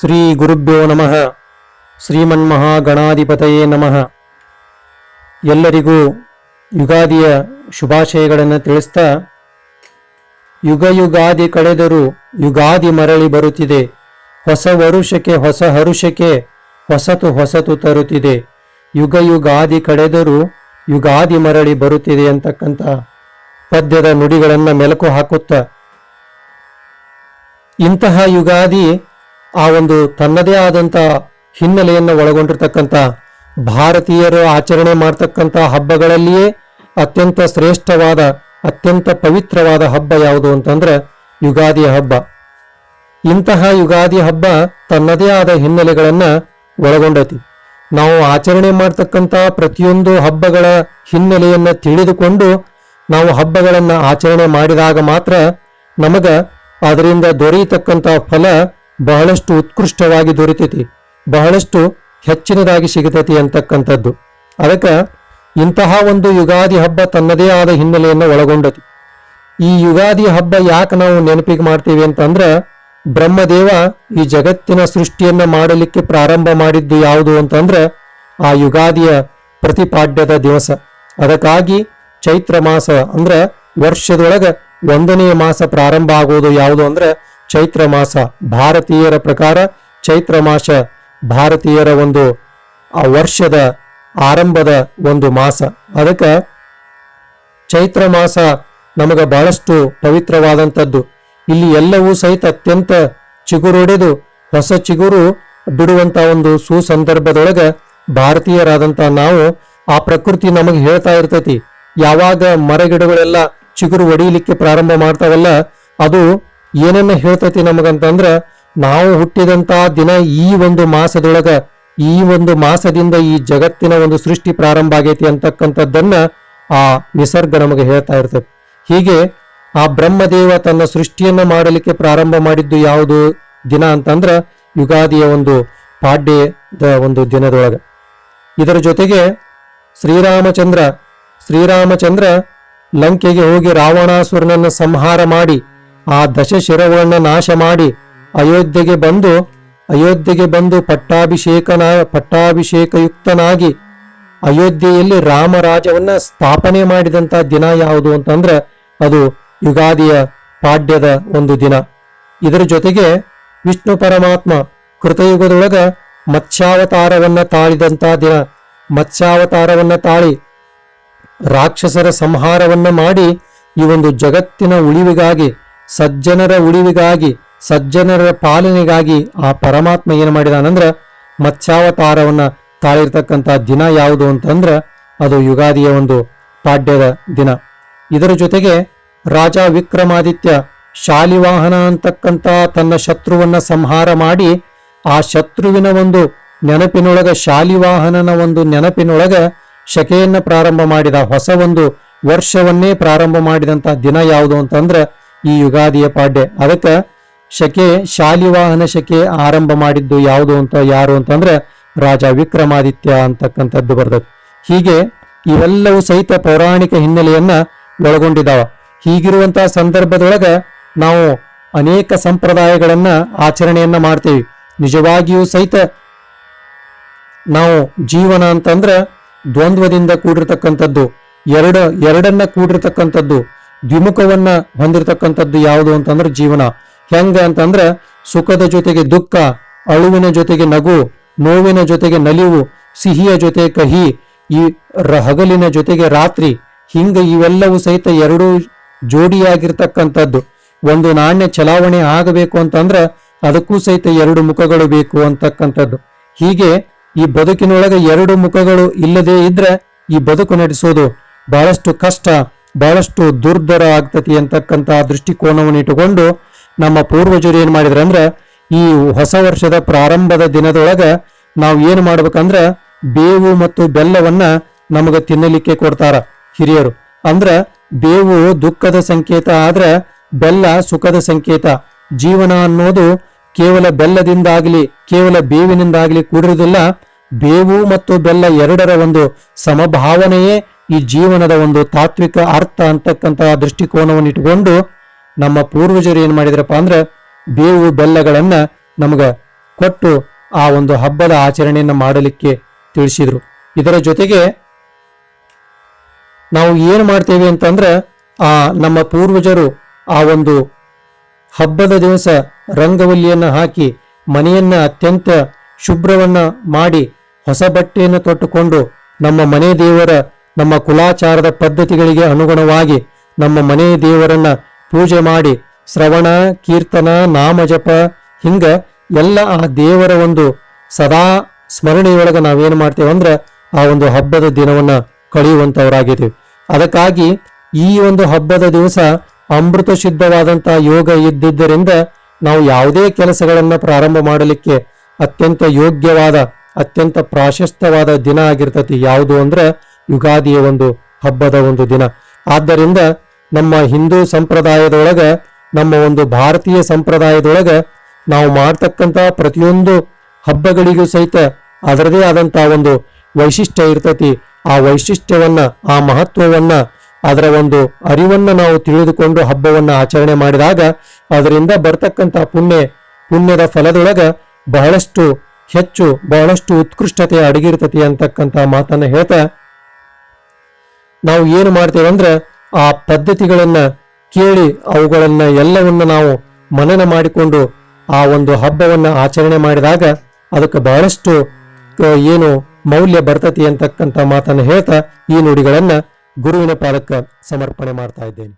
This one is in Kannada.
ಶ್ರೀ ಗುರುಭ್ಯೋ ನಮಃ. ಶ್ರೀಮನ್ಮಹಾಗಣಾಧಿಪತಯೇ ನಮಃ. ಎಲ್ಲರಿಗೂ ಯುಗಾದಿಯ ಶುಭಾಶಯಗಳನ್ನು ತಿಳಿಸ್ತಾ ಯುಗ ಯುಗಾದಿ ಕಳೆದರೂ ಯುಗಾದಿ ಮರಳಿ ಬರುತ್ತಿದೆ. ಹೊಸ ವರುಷಕ್ಕೆ ಹೊಸ ಹರುಷಕ್ಕೆ ಹೊಸತು ಹೊಸತು ತರುತ್ತಿದೆ. ಯುಗ ಯುಗಾದಿ ಕಳೆದರೂ ಯುಗಾದಿ ಮರಳಿ ಬರುತ್ತಿದೆ ಅಂತಕ್ಕಂಥ ಪದ್ಯದ ನುಡಿಗಳನ್ನು ಮೆಲುಕು ಹಾಕುತ್ತ, ಇಂತಹ ಯುಗಾದಿ ಆ ಒಂದು ತನ್ನದೇ ಆದಂತ ಹಿನ್ನೆಲೆಯನ್ನು ಒಳಗೊಂಡಿರ್ತಕ್ಕಂಥ ಭಾರತೀಯರು ಆಚರಣೆ ಮಾಡ್ತಕ್ಕಂಥ ಹಬ್ಬಗಳಲ್ಲಿಯೇ ಅತ್ಯಂತ ಶ್ರೇಷ್ಠವಾದ, ಅತ್ಯಂತ ಪವಿತ್ರವಾದ ಹಬ್ಬ ಯಾವುದು ಅಂತಂದ್ರೆ ಯುಗಾದಿ ಹಬ್ಬ. ಇಂತಹ ಯುಗಾದಿ ಹಬ್ಬ ತನ್ನದೇ ಆದ ಹಿನ್ನೆಲೆಗಳನ್ನ ಒಳಗೊಂಡೈತಿ. ನಾವು ಆಚರಣೆ ಮಾಡ್ತಕ್ಕಂಥ ಪ್ರತಿಯೊಂದು ಹಬ್ಬಗಳ ಹಿನ್ನೆಲೆಯನ್ನ ತಿಳಿದುಕೊಂಡು ನಾವು ಹಬ್ಬಗಳನ್ನು ಆಚರಣೆ ಮಾಡಿದಾಗ ಮಾತ್ರ ನಮಗ ಅದರಿಂದ ದೊರೆಯತಕ್ಕಂಥ ಫಲ ಬಹಳಷ್ಟು ಉತ್ಕೃಷ್ಟವಾಗಿ ದೊರಿತೈತಿ. ಬಹಳಷ್ಟು ಹೆಚ್ಚಿನದಾಗಿ ಸಿಗತೈತಿ ಅಂತಕ್ಕಂಥದ್ದು. ಅದಕ್ಕೆ ಇಂತಹ ಒಂದು ಯುಗಾದಿ ಹಬ್ಬ ತನ್ನದೇ ಆದ ಹಿನ್ನೆಲೆಯನ್ನು ಒಳಗೊಂಡತಿ. ಈ ಯುಗಾದಿ ಹಬ್ಬ ಯಾಕೆ ನಾವು ನೆನಪಿಗೆ ಮಾಡ್ತೀವಿ ಅಂತಂದ್ರೆ, ಬ್ರಹ್ಮದೇವ ಈ ಜಗತ್ತಿನ ಸೃಷ್ಟಿಯನ್ನು ಮಾಡಲಿಕ್ಕೆ ಪ್ರಾರಂಭ ಮಾಡಿದ್ದು ಯಾವುದು ಅಂತಂದ್ರೆ, ಆ ಯುಗಾದಿಯ ಪ್ರತಿಪಾಡ್ಯದ ದಿವಸ. ಅದಕ್ಕಾಗಿ ಚೈತ್ರ ಮಾಸ ಅಂದ್ರೆ ವರ್ಷದೊಳಗ ಒಂದನೆಯ ಮಾಸ ಪ್ರಾರಂಭ ಆಗುವುದು ಯಾವುದು ಅಂದ್ರೆ ಚೈತ್ರ ಮಾಸ ಭಾರತೀಯರ ಪ್ರಕಾರ ಚೈತ್ರ ಮಾಸ ಭಾರತೀಯರ ಒಂದು, ಆ, ವರ್ಷದ ಆರಂಭದ ಒಂದು ಮಾಸ. ಅದಕ್ಕೆ ಚೈತ್ರ ಮಾಸ ನಮಗ ಬಹಳಷ್ಟು ಪವಿತ್ರವಾದಂಥದ್ದು. ಇಲ್ಲಿ ಎಲ್ಲವೂ ಸಹಿತ ಅತ್ಯಂತ ಚಿಗುರೊಡೆದು ಹೊಸ ಚಿಗುರು ಬಿಡುವಂತ ಒಂದು ಸುಸಂದರ್ಭದೊಳಗ ಭಾರತೀಯರಾದಂತ ನಾವು ಆ ಪ್ರಕೃತಿ ನಮಗೆ ಹೇಳ್ತಾ ಇರ್ತೈತಿ. ಯಾವಾಗ ಮರಗಿಡಗಳೆಲ್ಲ ಚಿಗುರು ಒಡೆಯಲಿಕ್ಕೆ ಪ್ರಾರಂಭ ಮಾಡ್ತಾವಲ್ಲ, ಅದು ಏನನ್ನ ಹೇಳ್ತೈತಿ ನಮಗಂತಂದ್ರ ನಾವು ಹುಟ್ಟಿದಂತ ದಿನ ಈ ಒಂದು ಮಾಸದೊಳಗ, ಈ ಒಂದು ಮಾಸದಿಂದ ಈ ಜಗತ್ತಿನ ಒಂದು ಸೃಷ್ಟಿ ಪ್ರಾರಂಭ ಆಗೈತಿ ಅಂತಕ್ಕಂಥದ್ದನ್ನ ಆ ನಿಸರ್ಗ ನಮಗೆ ಹೇಳ್ತಾ ಇರ್ತದೆ. ಹೀಗೆ ಆ ಬ್ರಹ್ಮದೇವ ತನ್ನ ಸೃಷ್ಟಿಯನ್ನ ಮಾಡಲಿಕ್ಕೆ ಪ್ರಾರಂಭ ಮಾಡಿದ್ದು ಯಾವುದು ದಿನ ಅಂತಂದ್ರ ಯುಗಾದಿಯ ಒಂದು ಪಾಡ್ಯದ ಒಂದು ದಿನದೊಳಗೆ. ಇದರ ಜೊತೆಗೆ ಶ್ರೀರಾಮಚಂದ್ರ ಶ್ರೀರಾಮಚಂದ್ರ ಲಂಕೆಗೆ ಹೋಗಿ ರಾವಣಾಸುರನನ್ನು ಸಂಹಾರ ಮಾಡಿ ಆ ದಶಶಿರಗಳನ್ನು ನಾಶ ಮಾಡಿ ಅಯೋಧ್ಯೆಗೆ ಬಂದು ಅಯೋಧ್ಯೆಗೆ ಬಂದು ಪಟ್ಟಾಭಿಷೇಕನ, ಪಟ್ಟಾಭಿಷೇಕಯುಕ್ತನಾಗಿ ಅಯೋಧ್ಯೆಯಲ್ಲಿ ರಾಮರಾಜವನ್ನ ಸ್ಥಾಪನೆ ಮಾಡಿದಂತ ದಿನ ಯಾವುದು ಅಂತಂದ್ರೆ ಅದು ಯುಗಾದಿಯ ಪಾಡ್ಯದ ಒಂದು ದಿನ. ಇದರ ಜೊತೆಗೆ ವಿಷ್ಣು ಪರಮಾತ್ಮ ಕೃತಯುಗದೊಳಗ ಮತ್ಸ್ಯಾವತಾರವನ್ನ ತಾಳಿದಂತ ದಿನ. ಮತ್ಸ್ಯಾವತಾರವನ್ನ ತಾಳಿ ರಾಕ್ಷಸರ ಸಂಹಾರವನ್ನ ಮಾಡಿ ಈ ಒಂದು ಜಗತ್ತಿನ ಉಳಿವಿಗಾಗಿ ಸಜ್ಜನರ ಉಳಿವಿಗಾಗಿ, ಸಜ್ಜನರ ಪಾಲನೆಗಾಗಿ ಆ ಪರಮಾತ್ಮ ಏನು ಮಾಡಿದಾನಂದ್ರ ಮತ್ಸ್ಯಾವತಾರವನ್ನ ತಾಳಿರ್ತಕ್ಕಂಥ ದಿನ ಯಾವುದು ಅಂತಂದ್ರ ಅದು ಯುಗಾದಿಯ ಒಂದು ಪಾಡ್ಯದ ದಿನ. ಇದರ ಜೊತೆಗೆ ರಾಜ ವಿಕ್ರಮಾದಿತ್ಯ ಶಾಲಿವಾಹನ ಅಂತಕ್ಕಂಥ ತನ್ನ ಶತ್ರುವನ್ನ ಸಂಹಾರ ಮಾಡಿ ಆ ಶತ್ರುವಿನ ಒಂದು ನೆನಪಿನೊಳಗ, ಶಾಲಿವಾಹನನ ಒಂದು ನೆನಪಿನೊಳಗ ಶಕೆಯನ್ನ ಪ್ರಾರಂಭ ಮಾಡಿದ, ಹೊಸ ಒಂದು ವರ್ಷವನ್ನೇ ಪ್ರಾರಂಭ ಮಾಡಿದಂತ ದಿನ ಯಾವುದು ಅಂತಂದ್ರ ಈ ಯುಗಾದಿಯ ಪಾಡ್ಯ. ಅದಕ್ಕೆ ಶಕೆ ಶಾಲಿವಾಹನ ಶಕೆ ಆರಂಭ ಮಾಡಿದ್ದು ಯಾವುದು ಅಂತ, ಯಾರು ಅಂತಂದ್ರೆ ರಾಜ ವಿಕ್ರಮಾದಿತ್ಯ ಅಂತಕ್ಕಂಥದ್ದು ಬರ್ತದೆ. ಹೀಗೆ ಇವೆಲ್ಲವೂ ಸಹಿತ ಪೌರಾಣಿಕ ಹಿನ್ನೆಲೆಯನ್ನ ಒಳಗೊಂಡಿದ್ದಾವ ಹೀಗಿರುವಂತಹ ಸಂದರ್ಭದೊಳಗ ನಾವು ಅನೇಕ ಸಂಪ್ರದಾಯಗಳನ್ನ ಆಚರಣೆಯನ್ನ ಮಾಡ್ತೇವೆ. ನಿಜವಾಗಿಯೂ ಸಹಿತ ನಾವು ಜೀವನ ಅಂತಂದ್ರ ದ್ವಂದ್ವದಿಂದ ಕೂಡಿರ್ತಕ್ಕಂಥದ್ದು. ಎರಡು, ಎರಡನ್ನ ಕೂಡಿರ್ತಕ್ಕಂಥದ್ದು. ದ್ವಿಮುಖವನ್ನ ಹೊಂದಿರತಕ್ಕಂಥದ್ದು ಯಾವುದು ಅಂತಂದ್ರೆ ಜೀವನ. ಹೆಂಗ ಅಂತಂದ್ರೆ ಸುಖದ ಜೊತೆಗೆ ದುಃಖ, ಅಳುವಿನ ಜೊತೆಗೆ ನಗು, ನೋವಿನ ಜೊತೆಗೆ ನಲಿವು, ಸಿಹಿಯ ಜೊತೆ ಕಹಿ, ಈ ಹಗಲಿನ ಜೊತೆಗೆ ರಾತ್ರಿ, ಹಿಂಗ ಇವೆಲ್ಲವೂ ಸಹಿತ ಎರಡು ಜೋಡಿಯಾಗಿರ್ತಕ್ಕಂಥದ್ದು. ಒಂದು ನಾಣ್ಯ ಚಲಾವಣೆ ಆಗಬೇಕು ಅಂತಂದ್ರ ಅದಕ್ಕೂ ಸಹಿತ ಎರಡು ಮುಖಗಳು ಬೇಕು ಅಂತಕ್ಕಂಥದ್ದು. ಹೀಗೆ ಈ ಬದುಕಿನೊಳಗೆ ಎರಡು ಮುಖಗಳು ಇಲ್ಲದೆ ಇದ್ರೆ ಈ ಬದುಕು ನಡೆಸೋದು ಬಹಳಷ್ಟು ಕಷ್ಟ ಬಹಳಷ್ಟು ದುರ್ದರ ಆಗ್ತತಿ ಅಂತಕ್ಕಂಥ ದೃಷ್ಟಿಕೋನವನ್ನು ಇಟ್ಟುಕೊಂಡು ನಮ್ಮ ಪೂರ್ವಜರು ಏನು ಮಾಡಿದ್ರು ಅಂದ್ರೆ, ಈ ಹೊಸ ವರ್ಷದ ಪ್ರಾರಂಭದ ದಿನದೊಳಗೆ ನಾವು ಏನು ಮಾಡ್ಬೇಕಂದ್ರೆ, ಬೇವು ಮತ್ತು ಬೆಲ್ಲವನ್ನ ನಮಗೆ ತಿನ್ನಲಿಕ್ಕೆ ಕೊಡ್ತಾರ ಹಿರಿಯರು. ಅಂದ್ರೆ, ಬೇವು ದುಃಖದ ಸಂಕೇತ ಆದ್ರೆ ಬೆಲ್ಲ ಸುಖದ ಸಂಕೇತ. ಜೀವನ ಅನ್ನೋದು ಕೇವಲ ಬೆಲ್ಲದಿಂದಾಗಲಿ, ಕೇವಲ ಬೇವಿನಿಂದಾಗಲಿ ಕೂಡಿರುವುದಿಲ್ಲ. ಬೇವು ಮತ್ತು ಬೆಲ್ಲ ಎರಡರ ಒಂದು ಸಮಭಾವನೆಯೇ ಈ ಜೀವನದ ಒಂದು ತಾತ್ವಿಕ ಅರ್ಥ ಅಂತಕ್ಕಂತಹ ದೃಷ್ಟಿಕೋನವನ್ನು ಇಟ್ಟುಕೊಂಡು ನಮ್ಮ ಪೂರ್ವಜರು ಏನ್ ಮಾಡಿದ್ರಪ್ಪ ಅಂದ್ರೆ ಬೇವು ಬೆಲ್ಲಗಳನ್ನ ನಮಗ ಕೊಟ್ಟು ಆ ಒಂದು ಹಬ್ಬದ ಆಚರಣೆಯನ್ನು ಮಾಡಲಿಕ್ಕೆ ತಿಳಿಸಿದ್ರು. ಇದರ ಜೊತೆಗೆ ನಾವು ಏನು ಮಾಡ್ತೇವೆ ಅಂತಂದ್ರೆ ಆ ನಮ್ಮ ಪೂರ್ವಜರು ಆ ಒಂದು ಹಬ್ಬದ ದಿವಸ ರಂಗವಲ್ಲಿಯನ್ನ ಹಾಕಿ ಮನೆಯನ್ನ ಅತ್ಯಂತ ಶುಭ್ರವನ್ನ ಮಾಡಿ ಹೊಸ ಬಟ್ಟೆಯನ್ನು ತೊಟ್ಟುಕೊಂಡು ನಮ್ಮ ಮನೆ ದೇವರ ನಮ್ಮ ಕುಲಾಚಾರದ ಪದ್ಧತಿಗಳಿಗೆ ಅನುಗುಣವಾಗಿ ನಮ್ಮ ಮನೆ ದೇವರನ್ನ ಪೂಜೆ ಮಾಡಿ ಶ್ರವಣ, ಕೀರ್ತನ ನಾಮಜಪ ಹಿಂಗ ಎಲ್ಲ ಆ ದೇವರ ಒಂದು ಸದಾ ಸ್ಮರಣೆಯೊಳಗೆ ನಾವೇನು ಮಾಡ್ತೇವೆ ಅಂದ್ರೆ ಆ ಒಂದು ಹಬ್ಬದ ದಿನವನ್ನ ಕಳೆಯುವಂತವರಾಗಿದ್ದೇವೆ. ಅದಕ್ಕಾಗಿ ಈ ಒಂದು ಹಬ್ಬದ ದಿವಸ ಅಮೃತ ಸಿದ್ಧವಾದಂತಹ ಯೋಗ ಇದ್ದಿದ್ದರಿಂದ ನಾವು ಯಾವುದೇ ಕೆಲಸಗಳನ್ನು ಪ್ರಾರಂಭ ಮಾಡಲಿಕ್ಕೆ ಅತ್ಯಂತ ಯೋಗ್ಯವಾದ, ಅತ್ಯಂತ ಪ್ರಾಶಸ್ತ್ಯವಾದ ದಿನ ಆಗಿರ್ತತಿ. ಯಾವುದು ಅಂದ್ರೆ ಯುಗಾದಿಯ ಒಂದು ಹಬ್ಬದ ಒಂದು ದಿನ. ಆದ್ದರಿಂದ ನಮ್ಮ ಹಿಂದೂ ಸಂಪ್ರದಾಯದೊಳಗ, ನಮ್ಮ ಒಂದು ಭಾರತೀಯ ಸಂಪ್ರದಾಯದೊಳಗ ನಾವು ಮಾಡ್ತಕ್ಕಂಥ ಪ್ರತಿಯೊಂದು ಹಬ್ಬಗಳಿಗೂ ಸಹಿತ ಅದರದೇ ಆದಂತಹ ಒಂದು ವೈಶಿಷ್ಟ್ಯ ಇರ್ತತಿ. ಆ ವೈಶಿಷ್ಟ್ಯವನ್ನ, ಆ ಮಹತ್ವವನ್ನ, ಅದರ ಒಂದು ಅರಿವನ್ನ ನಾವು ತಿಳಿದುಕೊಂಡು ಹಬ್ಬವನ್ನ ಆಚರಣೆ ಮಾಡಿದಾಗ ಅದರಿಂದ ಬರ್ತಕ್ಕಂಥ ಪುಣ್ಯ, ಪುಣ್ಯದ ಫಲದೊಳಗ ಬಹಳಷ್ಟು ಹೆಚ್ಚು, ಬಹಳಷ್ಟು ಉತ್ಕೃಷ್ಟತೆ ಅಡಗಿರ್ತತಿ ಅಂತಕ್ಕಂಥ ಮಾತನ್ನ ಹೇಳ್ತಾ ನಾವು ಏನು ಮಾಡ್ತೇವೆ ಅಂದ್ರೆ ಆ ಪದ್ಧತಿಗಳನ್ನ ಕೇಳಿ ಅವುಗಳನ್ನ ಎಲ್ಲವನ್ನ ನಾವು ಮನನ ಮಾಡಿಕೊಂಡು ಆ ಒಂದು ಹಬ್ಬವನ್ನ ಆಚರಣೆ ಮಾಡಿದಾಗ ಅದಕ್ಕೆ ಬಹಳಷ್ಟು ಏನು ಮೌಲ್ಯ ಬರ್ತತಿ ಅಂತಕ್ಕಂಥ ಮಾತನ್ನು ಹೇಳ್ತಾ ಈ ನುಡಿಗಳನ್ನ ಗುರುವಿನ ಪಾದಕ್ಕೆ ಸಮರ್ಪಣೆ ಮಾಡ್ತಾ ಇದ್ದೇನೆ.